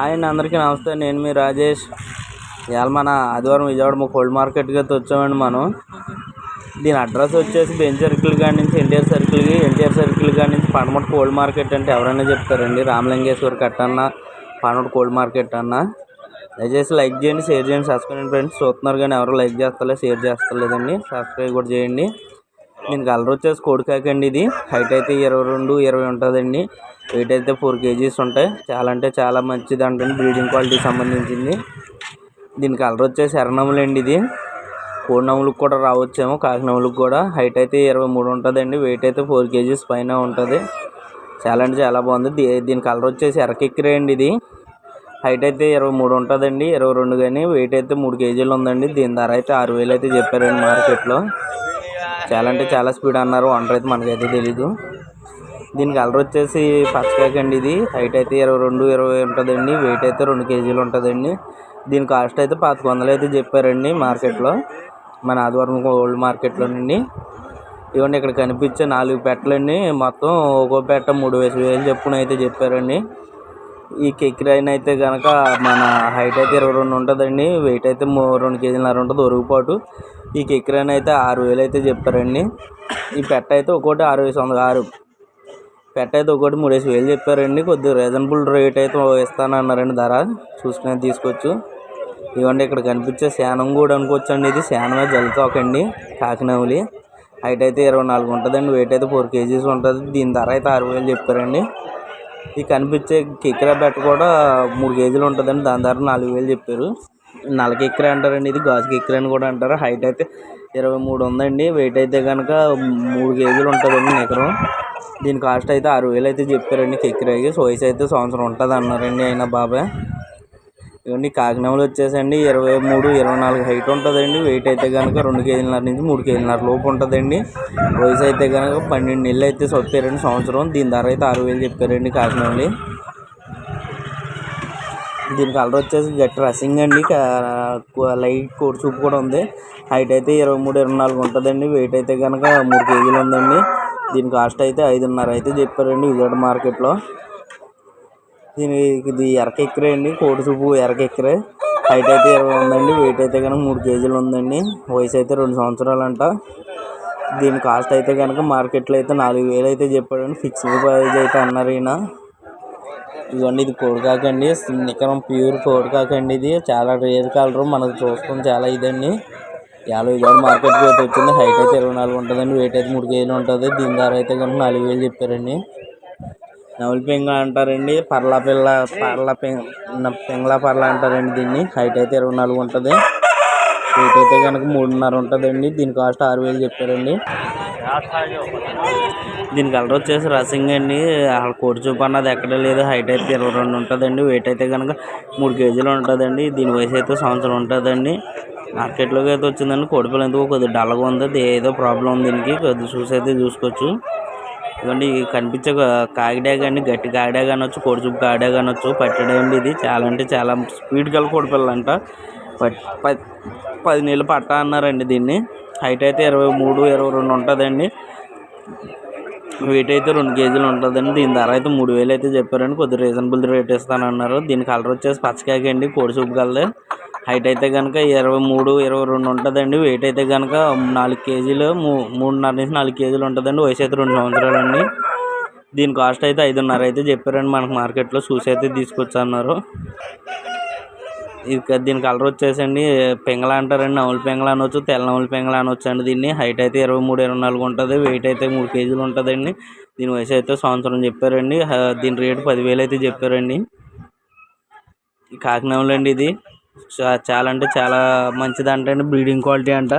ఆయన అందరికీ నమస్తే. నేను మీ రాజేష్. ఇవాళ మన ఆదివారం విజయవాడ కోల్డ్ మార్కెట్కి అయితే వచ్చామండి మనం. దీని అడ్రస్ వచ్చేసి బెంచ్ సర్కిల్ కాడి నుంచి ఎన్టీఆర్ సర్కిల్కి ఎన్టీఆర్ సర్కిల్ కాడి నుంచి పడమట కోల్డ్ మార్కెట్ అంటే ఎవరైనా చెప్తారండి. రామలింగేశ్వర్ కట్ట అన్న పడమట కోల్డ్ మార్కెట్ అన్న. దయచేసి లైక్ చేయండి షేర్ చేయండి సబ్స్క్రైబ్ చేయండి. ఫ్రెండ్స్ చూస్తున్నారు కానీ ఎవరు లైక్ చేస్తలేదు షేర్ చేస్తలేదండి. సబ్స్క్రైబ్ కూడా చేయండి. దీని కలర్ వచ్చేసి కోడికాక అండి ఇది. హైట్ అయితే ఇరవై రెండు ఇరవై ఉంటుందండి. వెయిట్ అయితే ఫోర్ కేజీస్ ఉంటాయి. చాలా అంటే చాలా మంచిది అంటే బ్రీడింగ్ క్వాలిటీ సంబంధించింది. దీని కలర్ వచ్చేసి ఎర్రనములండి ఇది. కోడి నములకు కూడా రావచ్చేమో కాకినములకు కూడా. హైట్ అయితే ఇరవై మూడు ఉంటుందండి. వెయిట్ అయితే ఫోర్ కేజీస్ పైన ఉంటుంది. చాలా అంటే చాలా బాగుంది. దీ- దీని కలర్ వచ్చేసి ఎర్రకెక్కిరే అండి ఇది. హైట్ అయితే ఇరవై మూడు ఉంటుందండి. ఇరవై రెండు కానీ వెయిట్ అయితే మూడు కేజీలు ఉందండి. దీని ధర అయితే ఆరు వేలు అయితే చెప్పారండి మార్కెట్లో. చాలా అంటే చాలా స్పీడ్ అన్నారు. వండర్ అయితే మనకైతే తెలీదు. దీని కలర్ వచ్చేసి పచ్చకాయక అండి ఇది. హైట్ అయితే ఇరవై రెండు ఇరవై ఉంటుందండి. వెయిట్ అయితే రెండు కేజీలు ఉంటుందండి. దీని కాస్ట్ అయితే పాతిక వందలు అయితే చెప్పారండి మార్కెట్లో. మన ఆదివారం ఓల్డ్ మార్కెట్లోనండి. ఇవన్నీ ఇక్కడ కనిపించే నాలుగు పెట్టలండి. మొత్తం ఒక్కో పెట్ట మూడు వేసి వేలు చెప్పున అయితే చెప్పారండి. ఈ కెక్కిరైన్ అయితే కనుక మన హైట్ అయితే ఇరవై రెండు ఉంటుందండి. వెయిట్ అయితే మూ రెండు కేజీలన్నర ఉంటుంది. ఒరుగుపాటు ఈ కెక్కిరైన్ అయితే ఆరు వేలు అయితే చెప్పారండి. ఈ పెట్ట అయితే ఒక్కోటి ఆరు వేసి వంద ఆరు. పెట్ట అయితే ఒకటి మూడేసి వేలు చెప్పారండి. కొద్దిగా రీజనబుల్ రేట్ అయితే ఇస్తానన్నారండి ధర. చూసుకుని తీసుకోవచ్చు. ఇవ్వండి ఇక్కడ కనిపించే శానం కూడా అనుకోవచ్చు అండి ఇది శానమే జలతోకండి కాకినవులి హైట్ అయితే ఇరవై నాలుగు ఉంటుందండి. వెయిట్ అయితే ఫోర్ కేజీస్ ఉంటుంది. దీని ధర అయితే ఆరు వేలు చెప్పారండి. ఈ కనిపించే కిక్రా బెట్ట కూడా మూడు కేజీలు ఉంటుందండి. దాని ధర నాలుగు వేలు చెప్పారు. నల్ల కిక్రా అంటారండి ఇది. గాజు కిక్రా అని కూడా అంటారు. హైట్ అయితే ఇరవై మూడు ఉందండి. వెయిట్ అయితే కనుక మూడు కేజీలు ఉంటుందండి నికరం. దీని కాస్ట్ అయితే ఆరు వేలు అయితే చెప్పారండి కిక్రాకి. సోయిస్ అయితే సంవత్సరం ఉంటుంది అన్నారండి ఆయన బాబాయ్. ఇవన్నీ కాకినాడలో వచ్చేసండి. ఇరవై మూడు ఇరవై నాలుగు హైట్ ఉంటుందండి. వెయిట్ అయితే కనుక రెండు కేజీలన్నర నుంచి మూడు కేజీలన్నర లోపు ఉంటుందండి. వయసు అయితే కనుక పన్నెండు నెలలు అయితే చెప్పారండి సంవత్సరం. దీని ధర అయితే ఆరు వేలు చెప్పారండి కాకినాడలో. దీని కలర్ వచ్చేసి గట్టి రసింగ్ అండి. లైట్ కోట్ చూపు కూడా ఉంది. హైట్ అయితే ఇరవై మూడు ఇరవై నాలుగు ఉంటుందండి. వెయిట్ అయితే కనుక మూడు కేజీలు ఉందండి. దీని కాస్ట్ అయితే ఐదున్నర అయితే చెప్పారండి విజయవాడ మార్కెట్లో. దీని ఇది ఎరకెక్కరే అండి. కోటి చూపు ఎరకెక్కరే. హైట్ అయితే ఇరవై ఉందండి. వెయిట్ అయితే కనుక మూడు కేజీలు ఉందండి. వయసు అయితే రెండు సంవత్సరాలు అంట దీని కాస్ట్ అయితే కనుక మార్కెట్లో అయితే నాలుగు వేలు అయితే చెప్పాడండి. ఫిక్స్డ్ ప్రైజ్ అయితే అన్నారు ఈయన. ఇదిగోండి ఇది కోడికాకండి. నికరం ప్యూర్ కోడికాకండి ఇది. చాలా రేర్ కలర్. మనకు చూసుకుని చాలా ఇదండి. యాభై వేలు మార్కెట్కి అయితే వచ్చింది. హైట్ అయితే ఇరవై నాలుగు ఉంటుందండి. వెయిట్ అయితే మూడు కేజీలు ఉంటుంది. దీని ధర అయితే కనుక నాలుగు వేలు చెప్పారండి. నవల పింగ అంటారండి పర్లా పిల్ల పర్ల పింగ పింగళ పర్ల అంటారండి దీన్ని. హైట్ అయితే ఇరవై నాలుగు ఉంటుంది. వెయిట్ అయితే కనుక మూడున్నర ఉంటుందండి. దీని కాస్ట్ ఆరు వేలు చెప్పారండి. దీని కలర్ వచ్చేసి రసింగ్ అండి. అక్కడ కోడి చూపు అన్నది ఎక్కడ లేదు. హైట్ అయితే ఇరవై రెండు ఉంటుందండి. వెయిట్ అయితే కనుక మూడు కేజీలు ఉంటుందండి. దీని వయసు అయితే సంవత్సరం ఉంటుందండి. మార్కెట్లోకి అయితే వచ్చిందండి. కోడిపిల్ల ఎందుకు కొద్దిగా డల్గా ఉంది. అది ఏదో ప్రాబ్లం ఉంది దీనికి. కొద్దిగా చూసి అయితే చూసుకోవచ్చు. ఇవ్వండి కనిపించే కాకిడాగ కానీ గట్టి కాకిడాగ కానొచ్చు కోడి చూపు కానొచ్చు పట్టడండి అండి ఇది. చాలా అంటే చాలా స్పీడ్ గల కోడి అంట పట్ ప- పది నీళ్ళు పట్ట అన్నారండి దీన్ని. హైట్ అయితే ఇరవై మూడు ఇరవై రెండు ఉంటుందండి. వెయిట్ అయితే రెండు కేజీలు ఉంటుందండి. దీని ధర అయితే మూడు వేలు అయితే చెప్పారండి. కొద్దిగా రీజనబుల్ రేట్ ఇస్తానన్నారు. దీని కలర్ వచ్చేసి పచ్చకాయ అండి కోడి చూపు కలదే హైట్ అయితే కనుక ఇరవై మూడు ఇరవై రెండు ఉంటుందండి. వెయిట్ అయితే కనుక నాలుగు కేజీలు మూ మూడున్నర నుంచి నాలుగు కేజీలు ఉంటుందండి. వయసు అయితే రెండు సంవత్సరాలు అండి దీని కాస్ట్ అయితే ఐదున్నర అయితే చెప్పారండి. మనకు మార్కెట్లో చూసి అయితే తీసుకొచ్చన్నారు. ఇది దీని కలర్ వచ్చేసండి. పెంగళ అంటారండి. నవల పెంగళ అనొచ్చు తెల్ల నవల పెంగళ అనొచ్చు అండి దీన్ని. హైట్ అయితే ఇరవై మూడు ఇరవై నాలుగు ఉంటుంది. వెయిట్ అయితే మూడు కేజీలు ఉంటుందండి. దీని వయసు అయితే సంవత్సరం చెప్పారండి. దీని రేటు పదివేలు అయితే చెప్పారండి. కాకినాడలో అండి ఇది. చాలా అంటే చాలా మంచిది అంటే బ్రీడింగ్ క్వాలిటీ అంట.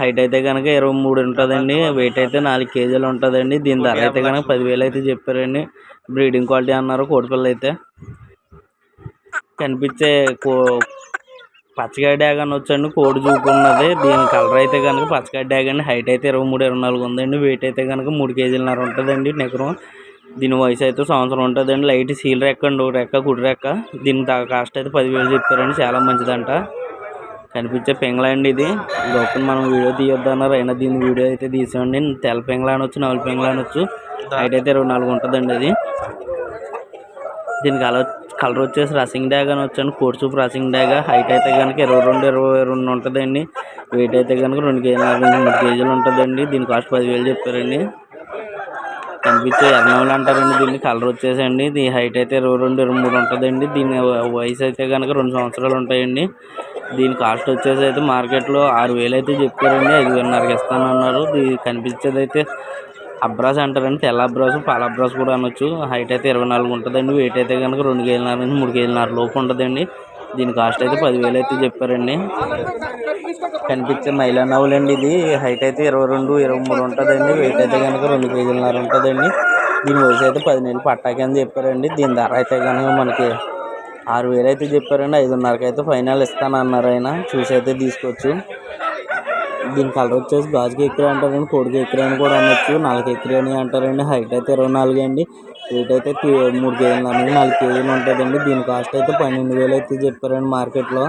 హైట్ అయితే కనుక ఇరవై మూడు ఉంటుందండి. వెయిట్ అయితే నాలుగు కేజీలు ఉంటుందండి. దీని ధర అయితే కనుక పదివేలు అయితే చెప్పారండి. బ్రీడింగ్ క్వాలిటీ అన్నారు కోడిపిల్ల అయితే. కనిపించే కో పచ్చకాయ డ్యాగ్ అని వచ్చండి కోడి చూపున్నది దీని కలర్ అయితే కనుక పచ్చకాయ డ్యాగ్ అండి. హైట్ అయితే ఇరవై మూడు ఇరవై నాలుగు ఉందండి. వెయిట్ అయితే కనుక మూడు కేజీలన్నర ఉంటుందండి. నెకరం. దీని వయసు అయితే సంవత్సరం ఉంటుందండి. లైట్ సీల్ రెక్క అండి ఒక రెక్క కుడి రెక్క దీని దా కాస్ట్ అయితే పదివేలు చెప్పారండి. చాలా మంచిదంట. కనిపించే పెంగళ అండి ఇది. లోపల మనం వీడియో తీయొద్దన్నారు. అయినా దీని వీడియో అయితే తీసామండి తెల్ల పెంగళ అనొచ్చు నవల పెంగళ అనొచ్చు. హైట్ అయితే ఇరవై నాలుగు ఉంటుందండి అది. దీని కలర్ కలర్ వచ్చేసి రసింగ్ డ్యాగ్ అని వచ్చాను కోర్చూపు రసింగ్ డ్యాగ్. హైట్ అయితే కనుక ఇరవై రెండు ఇరవై రెండు ఉంటుందండి. వెయిట్ అయితే కనుక రెండు కేజీలు నుంచి మూడు కేజీలు ఉంటుందండి. దీని కాస్ట్ పదివేలు చెప్పారండి. కనిపించే ఎర్నవల్ అంటారండి. దీన్ని కలర్ వచ్చేసండి. దీని హైట్ అయితే ఇరవై రెండు ఇరవై మూడు ఉంటుందండి. దీని వయసు అయితే కనుక రెండు సంవత్సరాలు ఉంటాయండి. దీని కాస్ట్ వచ్చేసి అయితే మార్కెట్లో ఆరు వేలు అయితే చెప్పారండి ఐదున్నరకి ఇస్తానన్నారు. దీని కనిపించేది అయితే అబ్రాస్ అంటారండి. తెల్ల అబ్రాస్ పాల అబ్రాస్ కూడా అనొచ్చు. హైట్ అయితే ఇరవై నాలుగు ఉంటుందండి. వెయిట్ అయితే కనుక రెండు కేజీలన్నర నుంచి మూడు కేజీలన్నర లోపు ఉంటుందండి. దీని కాస్ట్ అయితే పదివేలు అయితే చెప్పారండి. కనిపించే మైలా నవ్వులు అండి ఇది. హైట్ అయితే ఇరవై రెండు ఇరవై మూడు ఉంటుందండి. వెయిట్ అయితే కనుక రెండు కేజీలన్నర ఉంటుందండి. దీని వయసు అయితే పది నెలలు పట్టాకి అని చెప్పారండి. దీని ధర అయితే కనుక మనకి ఆరు వేలు అయితే చెప్పారండి. ఐదున్నరకి అయితే ఫైనల్ ఇస్తానన్నారు ఆయన. చూసి అయితే తీసుకోవచ్చు. దీని కలర్ వచ్చేసి గాజుకి ఎక్కరే అంటారండి కోడికి ఎక్కరే అని కూడా అనొచ్చు. నాలుగు ఎక్కరే అని అంటారండి. హైట్ అయితే ఇరవై నాలుగు అండి. వెయిట్ అయితే మూడు కేజీలు అనేది నాలుగు కేజీలు ఉంటుందండి. దీని కాస్ట్ అయితే పన్నెండు వేలు అయితే చెప్పారండి మార్కెట్లో.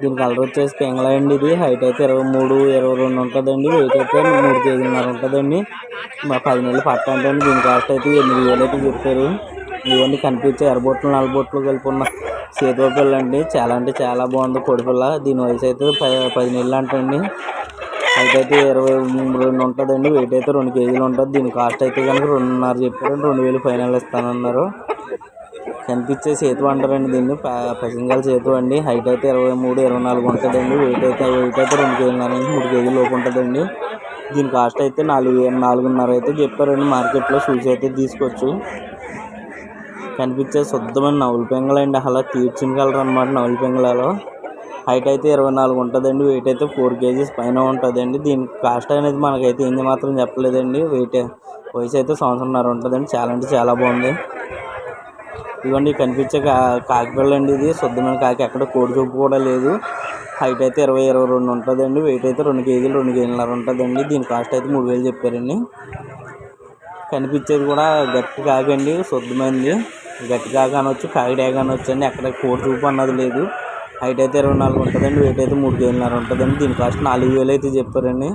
దీని కలర్ వచ్చేసి పెంగళ అండి ఇది. హైట్ అయితే ఇరవై మూడు ఇరవై రెండు ఉంటుందండి. వెయిట్ అయితే మూడు కేజీలున్నర ఉంటుందండి. మా పది నెలలు పట్ట అంటే దీని కాస్ట్ అయితే ఎనిమిది వేలు అయితే చెప్పారు. ఇవన్నీ కనిపించే ఎర్రబొట్లు నల్లబొట్లు కలిపి ఉన్న చేతిలో పిల్ల అండి చాలా అంటే చాలా బాగుంది కోడిపిల్ల దీని వయసు అయితే పది పది నెలలు అంటండి. హైట్ అయితే ఇరవై మూడు రెండు ఉంటుందండి వెయిట్ అయితే రెండు కేజీలు ఉంటుంది. దీని కాస్ట్ అయితే కనుక రెండున్నర చెప్పారు. రెండు వేలు ఫైనల్ ఇస్తానన్నారు. కనిపించే సేతు అంటారండి దీన్ని? ప- పసింగల్ సేతు అండి. హైట్ అయితే ఇరవై మూడు ఇరవై నాలుగు ఉంటుందండి. వెయిట్ అయితే వెయిట్ అయితే రెండు కేజీలన్నర నుంచి మూడు కేజీల లోపు ఉంటుందండి. దీని కాస్ట్ అయితే నాలుగు నాలుగున్నర అయితే చెప్పారండి. మార్కెట్లో చూసి అయితే తీసుకోవచ్చు. కనిపించే శుద్ధమైన నవల పెంగలండి. అలా తీర్చిన కలర్ అనమాట నవల పెంగళలో హైట్ అయితే ఇరవై నాలుగు ఉంటుందండి వెయిట్ అయితే ఫోర్ కేజీస్ పైన ఉంటుందండి. దీని కాస్ట్ అనేది మనకైతే ఏంది మాత్రం చెప్పలేదండి. వెయిట్ వయసు అయితే సంవత్సరంన్నర ఉంటుందండి. చాలా అంటే చాలా బాగుంది. ఇవన్నీ కనిపించే కా కాకిపిల్ల అండి ఇది. శుద్ధమైన కాకి ఎక్కడ కోడి చూపు కూడా లేదు. హైట్ అయితే ఇరవై ఇరవై రెండు ఉంటుందండి. వెయిట్ అయితే రెండు కేజీలు రెండు కేజీలన్నర ఉంటుందండి. దీని కాస్ట్ అయితే మూడు వేలు చెప్పారండి. కనిపించేది కూడా గట్టి కాకండి శుద్ధమైంది. గట్టి కాక అనొచ్చు కాకిడాక అనొచ్చు అండి ఎక్కడ కోడి చూపు అన్నది లేదు. హైట్ అయితే ఇరవై నాలుగు ఉంటుందండి వెయిట్ అయితే మూడు కేజీలన్నర ఉంటుందండి. దీని కాస్ట్ నాలుగు వేలు అయితే చెప్పారండి.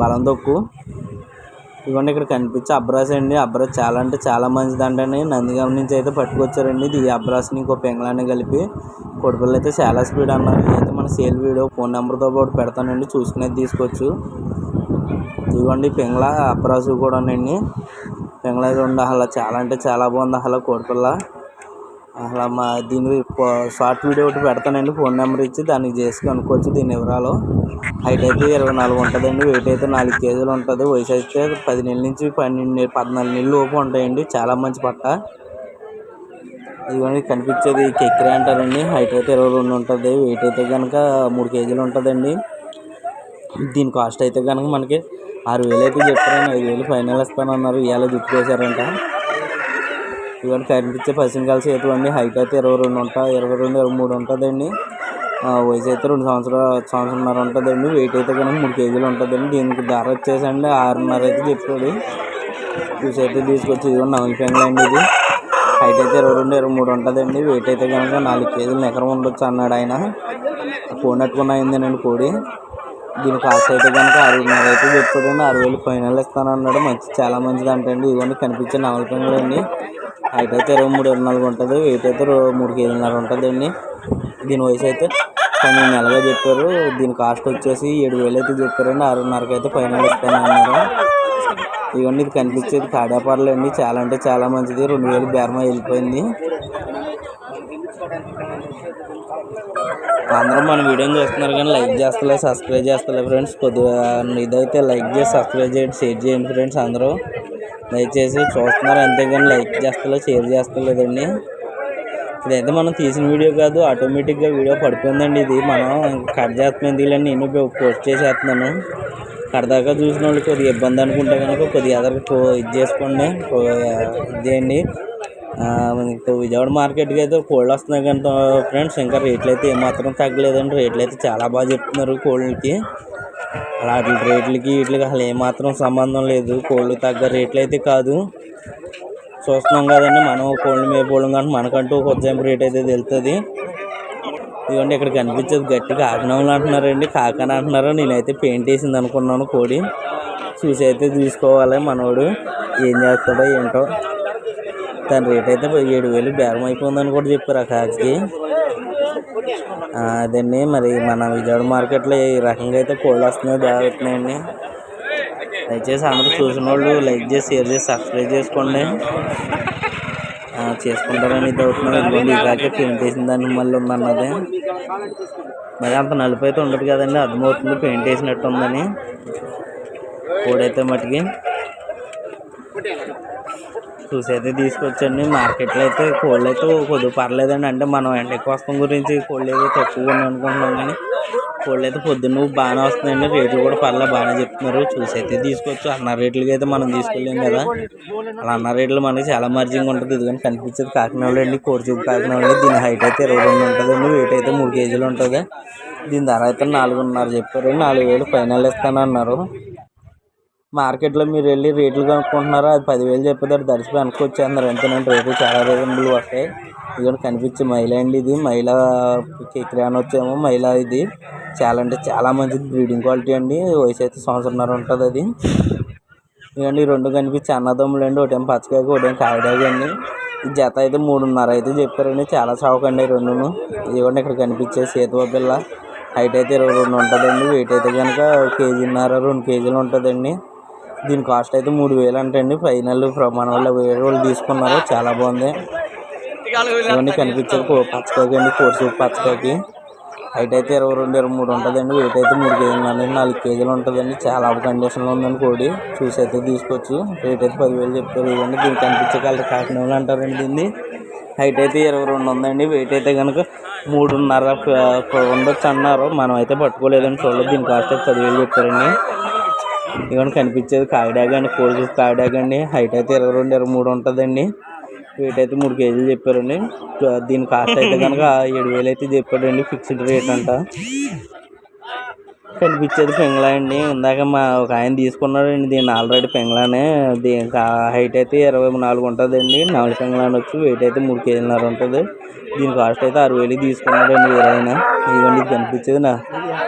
బలం తక్కువ. ఇదిగోండి ఇక్కడ కనిపించే అబ్రాస్ అండి. అబ్రాస్ చాలా అంటే చాలా మంచిదంటండి. నందిగామ నుంచి అయితే పట్టుకొచ్చారండి. ఇది అబ్రాస్ని ఇంకో పెంగళాన్ని కలిపి కొడుకులు అయితే చాలా స్పీడ్ అన్నారు. అయితే మన సేల్ వీడియో ఫోన్ నెంబర్తో పాటు పెడతానండి. చూసుకునేది తీసుకోవచ్చు. ఇదిగోండి పెంగళ అబ్రాసు కూడానండి పెంగళ రెండు అసలు చాలా అంటే చాలా బాగుంది అసలు కోడిపిల్ల అసలు మా దీని షార్ట్ వీడియో ఒకటి పెడతానండి. ఫోన్ నెంబర్ ఇచ్చి దానికి చేసి కనుక్కోవచ్చు దీని వివరాలు. హైట్ అయితే ఇరవై నాలుగు ఉంటుందండి. వెయిట్ అయితే నాలుగు కేజీలు ఉంటుంది. వయసు అయితే పది నెలల నుంచి పన్నెండు పద్నాలుగు నెలలు లోపు ఉంటాయండి. చాలా మంచి పట్ట. ఇదిగోండి కనిపించేది కెక్కిరి అంటారండి. హైట్ అయితే ఇరవై రెండు ఉంటుంది. వెయిట్ అయితే కనుక మూడు కేజీలు ఉంటుందండి. దీని కాస్ట్ అయితే కనుక మనకి ఆరు వేలు అయితే చెప్పారండి. ఐదు వేలు ఫైనల్ ఇస్తానన్నారు. ఇవాళ చుట్టుకేశారంట ఇవన్నీ కనిపించే పసింగాల చేతు అండి హైట్ అయితే ఇరవై రెండు ఉంటాయి ఇరవై రెండు ఇరవై మూడు ఉంటుందండి. వయసు అయితే రెండు సంవత్సరాలు సంవత్సరంన్నర ఉంటుందండి వెయిట్ అయితే కనుక మూడు కేజీలు ఉంటుందండి. దీనికి ధర వచ్చేసండి ఆరున్నర అయితే చెప్పాడు చూసి అయితే తీసుకొచ్చి ఇదిగో నవలి అండి ఇది. హైట్ అయితే ఇరవై రెండు ఇరవై మూడు ఉంటుందండి. వెయిట్ అయితే కనుక నాలుగు కేజీలు ఎకరం ఉండొచ్చు అన్నాడు ఆయన. ఫోన్ పెట్టుకున్న అయిందేనండి కోడి. దీని కాస్ట్ అయితే కనుక అరవైన్నర అయితే చెప్పాడండి ఆరు వేలు ఫైనల్ ఇస్తాను అన్నాడు మంచి చాలా మంచిది అంటండి ఇవన్నీ కనిపించే నవల అండి. హైట్ అయితే ఇరవై మూడు ఇరవై నాలుగు ఉంటుంది వెయిట్ అయితే మూడు కేజీలన్నర ఉంటుందండి. దీని వయసు అయితే పన్నెండు నెలగా చెప్పారు. దీని కాస్ట్ వచ్చేసి ఏడు వేలు అయితే చెప్పారండి. ఆరున్నరకి అయితే ఫైనల్ ఇస్తాను అన్నారు. ఇవన్నీ ఇది కనిపించేది కాడాపార్లు అండి. చాలా అంటే చాలా మంచిది. రెండు వేలు బేరమ వెళ్ళిపోయింది. అందరూ మన వీడియోని చూస్తున్నారు కానీ లైక్ చేస్తలే సబ్స్క్రైబ్ చేస్తలే ఫ్రెండ్స్. కొద్దిగా ఇదైతే లైక్ చేసి సబ్స్క్రైబ్ చేయండి షేర్ చేయండి ఫ్రెండ్స్ అందరూ. దయచేసి చూస్తున్నారు అంతేగాని లైక్ చేస్తలో షేర్ చేస్తలేదండి ఇదైతే మనం తీసిన వీడియో కాదు ఆటోమేటిక్గా వీడియో పడిపోయిందండి ఇది. మనం కట్ చేస్తున్నాం దీనిని నేను పోస్ట్ చేసేస్తున్నాను. కడదాకా చూసిన వాళ్ళు కొద్దిగా ఇబ్బంది అనుకుంటే కనుక కొద్దిగా ఎదరికి ఇది చేసుకోండి. ఇదేయండి విజయవాడ మార్కెట్కి అయితే కోళ్ళు వస్తున్నాయి కానీ ఫ్రెండ్స్ ఇంకా రేట్లు అయితే ఏమాత్రం తగ్గలేదండి. రేట్లు అయితే చాలా బాగా చెప్తున్నారు కోళ్ళకి. అలా వాటి రేట్లకి వీటికి అసలు ఏమాత్రం సంబంధం లేదు. కోళ్ళు తగ్గ రేట్లు అయితే కాదు. చూస్తున్నాం కదండి మనం కోళ్ళు మేపోళ్ళం కానీ మనకంటూ ఒక ఉజ్జాయింపు రేట్ అయితే తెలుస్తుంది ఇదిగోండి ఇక్కడ కనిపించేది గట్టి ఆకనములు అంటున్నారండి. కాకని అంటున్నారు? నేనైతే పెయింట్ వేసింది అనుకున్నాను కోడి. చూసి అయితే తీసుకోవాలి మనోడు. ఏం చేస్తాడో ఏంటో. దాని రేట్ అయితే ఏడు వేలు బేరం అయిపోయిందని కూడా చెప్పారు ఆ కాకి. అదండి. మరి మన విజయవాడ మార్కెట్లో ఈ రకంగా అయితే కోళ్ళు వస్తున్నాయి బాగా దయచేసి అందరూ చూసిన వాళ్ళు లైక్ చేసి షేర్ చేసి సబ్స్క్రైబ్ చేసుకోండి. చేసుకుంటారని ఇది అవుతున్నాయి కాకే పెయింట్ వేసిన దానికి మళ్ళీ ఉందన్నది. మరి అంత నలుపు అయితే ఉండదు కదండి. అర్థమవుతుంది. పెయింట్ వేసినట్టు ఉందని. కోడైతే మటుకి. చూసి అయితే తీసుకొచ్చండి. మార్కెట్లో అయితే కోళ్ళు అయితే కొద్దిగా పర్లేదండి. అంటే మనం ఎండ వస్తాం గురించి కోళ్ళు అయితే తక్కువ ఉన్నాయి అనుకుంటున్నాం కానీ కోళ్ళు అయితే పొద్దున్న బాగానే వస్తుందండి రేట్లు కూడా పర్లేదు బాగానే చెప్తున్నారు. చూసి అయితే తీసుకోవచ్చు అన్న రేట్లకి అయితే మనం తీసుకోలేము కదా. అలా అన్న రేట్లు మనకి చాలా మార్జింగ్ ఉంటుంది. ఇదిగోని కనిపించేది కాకినాడలో అండి. కోరుచూపు కాకినాడలో దీని హైట్ అయితే ఇరవై రెండు ఉంటుందండి. వెయిట్ అయితే మూడు కేజీలు ఉంటుంది దీని ధర అయితే నాలుగున్నర చెప్పారు. నాలుగు వేలు ఫైనల్ ఇస్తానన్నారు. మార్కెట్లో మీరు వెళ్ళి రేట్లు కనుక్కుంటున్నారా? అది పదివేలు చెప్పేదారు దర్శి వెనక్కి వచ్చేస్తున్నారు అంతేనండి రేట్లు చాలా రీజనబుల్ వస్తాయి. ఇదిగోండి కనిపించే మహిళ అండి ఇది. మహిళ కిరాన్ వచ్చేమో మహిళ ఇది. చాలా అంటే చాలా మంచిది. బ్రీడింగ్ క్వాలిటీ అండి. వయసు అయితే సంవత్సరంన్నర ఉంటుంది అది. ఇవ్వండి రెండు కనిపించే అన్నదమ్ములు అండి. ఒకటేం పచ్చకాయకి ఒకటేం కాయడాకి అండి. జత అయితే మూడున్నర అయితే చెప్పారండి. చాలా చౌకండి రెండును. ఇదిగోండి ఇక్కడ కనిపించే సేతువ పిల్ల. హైట్ అయితే ఇరవై రెండు ఉంటుందండి. వెయిట్ అయితే కనుక కేజీన్నర రెండు కేజీలు ఉంటుందండి. దీని కాస్ట్ అయితే మూడు వేలు అంటండి. ఫైనల్ మన వాళ్ళు వేరే వాళ్ళు తీసుకున్నారు చాలా బాగుంది. ఇవన్నీ కనిపించేది పచ్చకాయకి అండి కోర్సు పచ్చకాయకి. హైట్ అయితే ఇరవై రెండు ఇరవై మూడు ఉంటుందండి. వెయిట్ అయితే మూడు కేజీలు అండి నాలుగు కేజీలు ఉంటుందండి. చాలా కండిషన్లో ఉందండి కోడి. చూసి అయితే తీసుకోవచ్చు. రేట్ అయితే పదివేలు చెప్తారు ఇవ్వండి. దీనికి కనిపించే కలర్ కాకినాడ అంటారండి దీన్ని. హైట్ అయితే ఇరవై రెండు ఉందండి. వెయిట్ అయితే కనుక మూడున్నర ఉండొచ్చు అన్నారు. మనం అయితే పట్టుకోలేదండి. చూడలేదు. దీని కాస్ట్ అయితే పదివేలు చెప్పారండి. ఇవన్నీ కనిపించేది కాకిడాగ అండి కోడి కాకిడాగ అండి. హైట్ అయితే ఇరవై రెండు ఇరవై మూడు ఉంటుందండి. వెయిట్ అయితే మూడు కేజీలు చెప్పారండి. దీని కాస్ట్ అయితే కనుక ఏడు వేలు అయితే చెప్పాడండి ఫిక్స్డ్ రేట్ అంట. కనిపించేది పెంగ్లా అండి. ఇందాక మా ఒక ఆయన తీసుకున్నాడండి దీన్ని ఆల్రెడీ పెంగ్లానే దీని హైట్ అయితే ఇరవై నాలుగు ఉంటుందండి. నాలుగు పెంగ్లాన్ వచ్చి వెయిట్ అయితే మూడు కేజీలన్నర ఉంటుంది. దీని కాస్ట్ అయితే ఆరు వేలు తీసుకున్నాడండి వేరే ఆయన ఇదిగోండి కనిపించేది నా.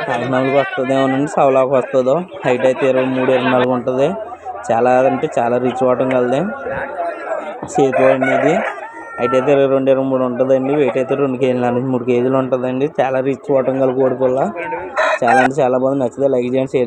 కాకినాడకి వస్తుందేమోనండి సవలాకు వస్తుందో. హైట్ అయితే ఇరవై మూడు ఇరవై నాలుగు ఉంటుంది. చాలా అంటే చాలా రిచ్ వాటం కలదే. సేతు అనేది హైట్ అయితే ఇరవై రెండు ఇరవై మూడు ఉంటుందండి. వెయిట్ అయితే రెండు కేజీలు నుంచి మూడు కేజీలు ఉంటుందండి. చాలా రిచ్ వాటం కల కోడిపిల్ల. చాలా అంటే చాలా బాగుంది. నచ్చితే లైక్ చేయండి షేర్